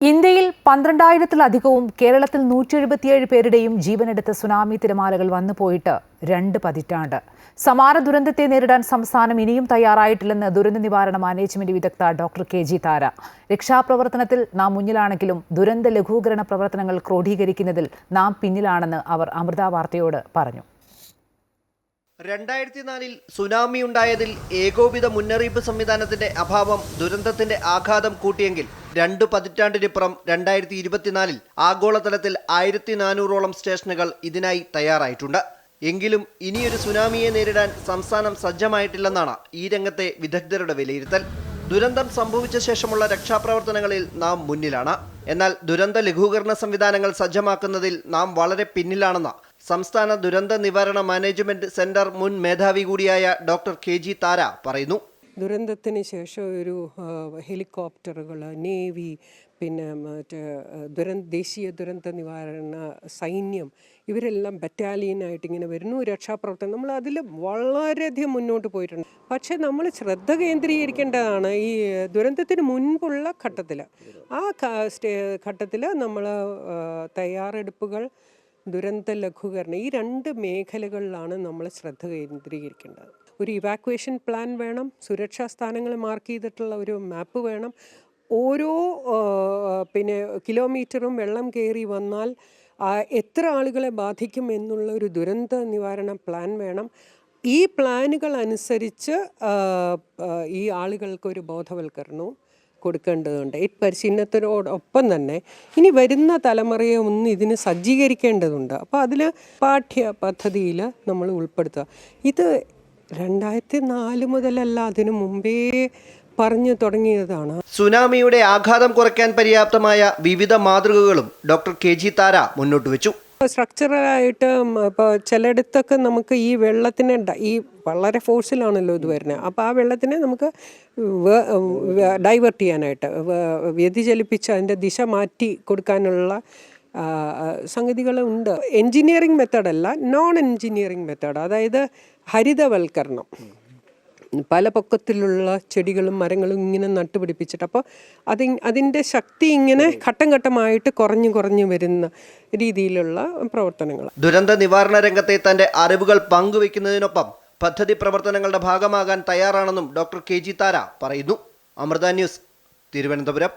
ഇന്ത്യയിൽ പന്ത്രണ്ടായിരത്തിലധികവും കേരളത്തിൽ നൂറ്റി എഴുപത്തിയേഴ് പേരുടെയും ജീവനെടുത്ത സുനാമി തിരമാലകൾ വന്നു പോയിട്ട് രണ്ട് പതിറ്റാണ്ട്. സമാന ദുരന്തത്തെ നേരിടാൻ സംസ്ഥാനം ഇനിയും തയ്യാറായിട്ടില്ലെന്ന് ദുരന്ത നിവാരണ മാനേജ്മെന്റ് വിദഗ്ധ ഡോക്ടർ കെ ജി താര. രക്ഷാപ്രവർത്തനത്തിൽ നാം മുന്നിലാണെങ്കിലും ദുരന്ത ലഘൂകരണ പ്രവർത്തനങ്ങൾ ക്രോഡീകരിക്കുന്നതിൽ നാം പിന്നിലാണെന്ന് അവർ അമൃത വാർത്തയോട് പറഞ്ഞു. രണ്ടായിരത്തി നാലിൽ സുനാമി ഉണ്ടായതിൽ ഏകോപിത മുന്നറിയിപ്പ് സംവിധാനത്തിന്റെ അഭാവം ദുരന്തത്തിന്റെ ആഘാതം കൂട്ടിയെങ്കിൽ രണ്ടു പതിറ്റാണ്ടിനിപ്പുറം രണ്ടായിരത്തി ഇരുപത്തിനാലിൽ ആഗോളതലത്തിൽ ആയിരത്തി നാനൂറോളം സ്റ്റേഷനുകൾ ഇതിനായി തയ്യാറായിട്ടുണ്ട്. എങ്കിലും ഇനിയൊരു സുനാമിയെ നേരിടാൻ സംസ്ഥാനം സജ്ജമായിട്ടില്ലെന്നാണ് ഈ രംഗത്തെ വിദഗ്ധരുടെ വിലയിരുത്തൽ. ദുരന്തം സംഭവിച്ച ശേഷമുള്ള രക്ഷാപ്രവർത്തനങ്ങളിൽ നാം മുന്നിലാണ്. എന്നാൽ ദുരന്ത ലഘൂകരണ സംവിധാനങ്ങൾ സജ്ജമാക്കുന്നതിൽ നാം വളരെ പിന്നിലാണെന്ന് സംസ്ഥാന ദുരന്ത നിവാരണ മാനേജ്മെന്റ് സെന്റർ മുൻ മേധാവി കൂടിയായ ഡോക്ടർ കെ ജി താര പറയുന്നു. ദുരന്തത്തിന് ശേഷം ഒരു ഹെലികോപ്റ്ററുകൾ നേവി പിന്നെ മറ്റേ ദുരന്ത ദേശീയ ദുരന്ത നിവാരണ സൈന്യം ഇവരെല്ലാം ബറ്റാലിയനായിട്ട് ഇങ്ങനെ വരുന്നു. രക്ഷാപ്രവർത്തനം നമ്മൾ അതിൽ വളരെയധികം മുന്നോട്ട് പോയിട്ടുണ്ട്. പക്ഷേ നമ്മൾ ശ്രദ്ധ കേന്ദ്രീകരിക്കേണ്ടതാണ് ഈ ദുരന്തത്തിന് മുൻപുള്ള ഘട്ടത്തിൽ ആ ഘട്ടത്തിൽ നമ്മൾ തയ്യാറെടുപ്പുകൾ ദുരന്ത ലഘൂകരണം ഈ രണ്ട് മേഖലകളിലാണ് നമ്മൾ ശ്രദ്ധ കേന്ദ്രീകരിക്കേണ്ടത്. ഒരു ഇവാക്വേഷൻ പ്ലാൻ വേണം സുരക്ഷാ സ്ഥാനങ്ങൾ മാർക്ക് ചെയ്തിട്ടുള്ള ഒരു മാപ്പ് വേണം. ഓരോ പിന്നെ കിലോമീറ്ററും വെള്ളം കയറി വന്നാൽ എത്ര ആളുകളെ ബാധിക്കും എന്നുള്ള ഒരു ദുരന്ത നിവാരണ പ്ലാൻ വേണം. ഈ പ്ലാനുകൾ അനുസരിച്ച് ഈ ആളുകൾക്കൊരു ബോധവൽക്കരണവും കൊടുക്കേണ്ടതുണ്ട്. ഈ പരിശീലനത്തിനോടൊപ്പം തന്നെ ഇനി വരുന്ന തലമുറയെ ഒന്ന് ഇതിന് സജ്ജീകരിക്കേണ്ടതുണ്ട്. അപ്പോൾ അതിൽ പാഠ്യ പദ്ധതിയിൽ നമ്മൾ ഉൾപ്പെടുത്തുക. ഇത് രണ്ടായിരത്തി നാല് മുതലല്ല അതിനു മുമ്പേ പറഞ്ഞു തുടങ്ങിയതാണ്. സുനാമിയുടെ ആഘാതം കുറയ്ക്കാൻ പര്യാപ്തമായ വിവിധ മാതൃകകളും ഡോക്ടർ കെ ജി താര മുന്നോട്ട് വെച്ചു. സ്ട്രക്ചറലായിട്ട് ഇപ്പോൾ ചിലയിടത്തൊക്കെ നമുക്ക് ഈ വെള്ളത്തിനെ ഈ വളരെ ഫോഴ്സിലാണല്ലോ ഇത് വരുന്നത്. അപ്പോൾ ആ വെള്ളത്തിനെ നമുക്ക് ഡൈവേർട്ട് ചെയ്യാനായിട്ട് വ്യതിചലിപ്പിച്ച് അതിന്റെ ദിശ മാറ്റി കൊടുക്കാനുള്ള സംഗതികളുണ്ട് എൻജിനീയറിംഗ് മെത്തേഡല്ല നോൺ എൻജിനീയറിംഗ് മെത്തേഡ് അതായത് ഹരിതവൽക്കരണം. പല പൊക്കത്തിലുള്ള ചെടികളും മരങ്ങളും ഇങ്ങനെ നട്ടുപിടിപ്പിച്ചിട്ട് അപ്പോൾ അതി അതിന്റെ ശക്തി ഇങ്ങനെ ഘട്ടം ഘട്ടമായിട്ട് കുറഞ്ഞു കുറഞ്ഞു വരുന്ന രീതിയിലുള്ള പ്രവർത്തനങ്ങൾ. ദുരന്ത നിവാരണ രംഗത്തെ തന്റെ അറിവുകൾ പങ്കുവെക്കുന്നതിനൊപ്പം പദ്ധതി പ്രവർത്തനങ്ങളുടെ ഭാഗമാകാൻ തയ്യാറാണെന്നും ഡോക്ടർ കെ ജി താര പറയുന്നു. അമൃത ന്യൂസ് തിരുവനന്തപുരം.